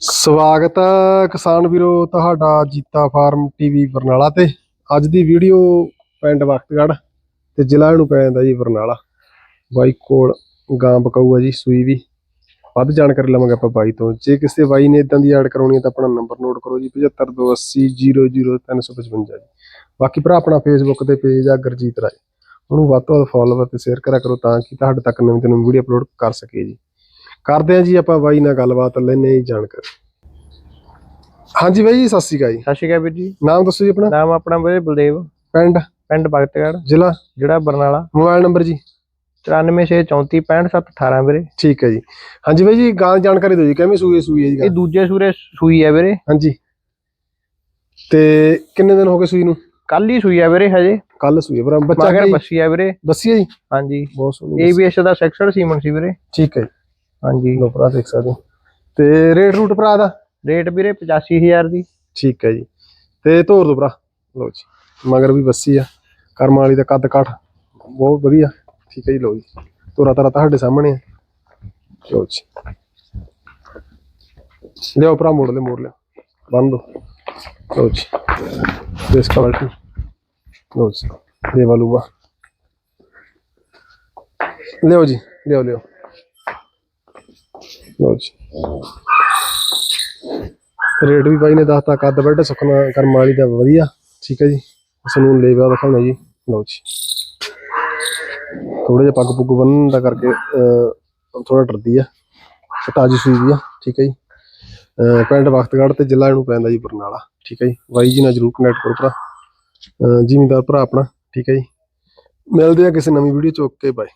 ਸਵਾਗਤ ਹੈ ਕਿਸਾਨ ਵੀਰੋ ਤੁਹਾਡਾ ਜੀਤਾ ਫਾਰਮ ਟੀਵੀ ਬਰਨਾਲਾ ਤੇ। ਅੱਜ ਦੀ ਵੀਡੀਓ ਪਿੰਡ ਵਖਤਗੜ੍ਹ ਤੇ ਜ਼ਿਲ੍ਹਾ ਨੂੰ ਪੈ ਜਾਂਦਾ ਜੀ ਬਰਨਾਲਾ। ਬਾਈ ਕੋਲ ਗਾਂ ਬਕਾਊ ਹੈ ਜੀ, ਸੂਈ ਵੀ। ਵੱਧ ਜਾਣਕਾਰੀ ਲਵਾਂਗੇ ਆਪਾਂ ਬਾਈ ਤੋਂ। ਜੇ ਕਿਸੇ ਬਾਈ ਨੇ ਇਦਾਂ ਦੀ ਐਡ ਕਰਾਉਣੀ ਹੈ ਤਾਂ ਆਪਣਾ ਨੰਬਰ ਨੋਟ ਕਰੋ ਜੀ 7528000355 ਜੀ। ਬਾਕੀ ਭਰਾ ਆਪਣਾ ਫੇਸਬੁੱਕ ਤੇ ਪੇਜ ਆ ਗੁਰਜੀਤ ਰਾਏ। ਉਹਨੂੰ ਵੱਧ ਤੋਂ ਵੱਧ ਫੋਲੋ ਤੇ ਸ਼ੇਅਰ ਕਰਿਆ ਕਰੋ ਤਾਂ ਕਿ ਤੁਹਾਡੇ ਤੱਕ ਨਵੀਂ ਤੋਂ ਨਵੀਂ ਵੀਡੀਓ ਅਪਲੋਡ ਕਰ ਸਕੀਏ ਜੀ। ਕਰਦੇ ਆ ਜੀ ਆਪਾਂ ਬਾਈ ਨਾਲ ਗੱਲਬਾਤ ਲੈਣੇ ਜੀ ਜਾਣਕਾਰੀ। ਹਾਂਜੀ ਬਾਈ ਜੀ ਸਤਿ ਸ਼੍ਰੀ ਅਕਾਲ ਜੀ। ਸਤਿ ਸ਼੍ਰੀ ਅਕਾਲ ਵੀਰ ਜੀ। ਨਾਮ ਦੱਸੋ ਜੀ ਆਪਣਾ? ਨਾਮ ਆਪਣਾ ਵੀਰੇ ਬਲਦੇਵ। ਪਿੰਡ? ਪਿੰਡ ਭਗਤਗੜ੍ਹ ਜ਼ਿਲ੍ਹਾ? ਜਿਹੜਾ ਬਰਨਾਲਾ। ਮੋਬਾਈਲ ਨੰਬਰ ਜੀ। 9464465718 ਵੀਰੇ। ਠੀਕ ਹੈ ਜੀ। ਹਾਂਜੀ ਬਾਈ ਜੀ ਗਾਂ ਦੀ ਜਾਣਕਾਰੀ ਦਿਓ ਜੀ ਕਿਵੇਂ ਸੂਈ ਹੈ ਸੂਈ ਹੈ ਜੀ ਇਹ? ਦੂਜੇ ਸੂਰੇ ਸੂਈ ਹੈ ਵੀਰੇ। ਹਾਂਜੀ। ਤੇ ਕਿੰਨੇ ਦਿਨ ਹੋ ਗਏ ਸੂਈ ਨੂੰ? ਕੱਲ ਹੀ ਸੂਈ ਹੈ ਵੀਰੇ ਹਜੇ। ਕੱਲ ਸੂਈ ਹੈ ਬੱਚਾ ਮਗਰ ਕੀ? ਬੱਸੀ ਹੈ ਵੀਰੇ। ਬੱਸੀ ਹੈ ਜੀ? ਹਾਂਜੀ। ਬਹੁਤ ਸੋਹਣੀ ABS ਦਾ ਸੈਕਸ਼ਨ ਸੀਮਨ ਸੀ ਵੀਰੇ। ਠੀਕ ਹੈ ਜੀ। ਹਾਂਜੀ। ਲੋ ਭਰਾ ਦੇਖ ਸਕਦੇ ਹੋ। ਤੇ ਰੇਟ ਰੂਟ ਭਰਾ ਦਾ? ਰੇਟ ਵੀਰੇ 85000 ਦੀ। ਠੀਕ ਹੈ ਜੀ। ਤੇ ਤੋਰ ਦੋ ਭਰਾ। ਲੋ ਜੀ ਮਗਰ ਵੀ ਬੱਸੀ ਆ। ਕਰਮ ਵਾਲੀ ਦਾ ਕੱਦ ਕਾਠ ਬਹੁਤ ਵਧੀਆ। ਠੀਕ ਹੈ ਜੀ ਲੋ ਜੀ। ਤੋਰਾ ਤਾਰਾ ਤੁਹਾਡੇ ਸਾਹਮਣੇ ਆ। ਲੋ ਜੀ। ਲਿਓ ਭਰਾ ਮੋੜ ਲੈ ਮੋੜ ਲਿਓ। ਬੰਨ ਦੋ। ਲੋ ਜੀ। ਇਸ ਕੁਆਲਿਟੀ ਲੋ ਜੀ। ਦੇਵਾ ਲੂਆ। ਲਿਓ ਜੀ ਲਿਓ ਲਿਓ ਲੋ ਜੀ। ਰੇਟ ਵੀ ਬਾਈ ਨੇ ਦੱਸਤਾ ਕੱਦ ਬੈਠ ਸੁਖਨਾ ਕਰਮ ਵਾਲੀ ਦਾ ਵਧੀਆ। ਠੀਕ ਹੈ ਜੀ। ਸਾਨੂੰ ਨੂੰ ਲੇਵਾ ਦਿਖਾਉਣਾ ਜੀ। ਲਓ ਜੀ। ਥੋੜਾ ਜਿਹਾ ਪੱਗ ਪੁੱਗ ਬੰਨਣ ਦਾ ਕਰਕੇ ਥੋੜਾ ਡਰਦੀ ਆ। ਤਾਜੀ ਸੂਈ ਵੀ ਆ। ਠੀਕ ਹੈ ਜੀ। ਅਹ, ਪਿੰਡ ਵਖਤਗੜ੍ਹ ਤੇ ਜ਼ਿਲ੍ਹਾ ਇਹਨੂੰ ਪੈਂਦਾ ਜੀ ਬਰਨਾਲਾ। ਠੀਕ ਹੈ ਜੀ। ਬਾਈ ਜੀ ਨਾਲ ਜਰੂਰ ਕਨੈਕਟ ਕਰੋ ਭਰਾ। ਜਿਮੀਦਾਰ ਭਰਾ ਆਪਣਾ। ਠੀਕ ਹੈ ਜੀ। ਮਿਲਦੇ ਆ ਕਿਸੇ ਨਵੀਂ ਵੀਡੀਓ ਚ। Okay bye.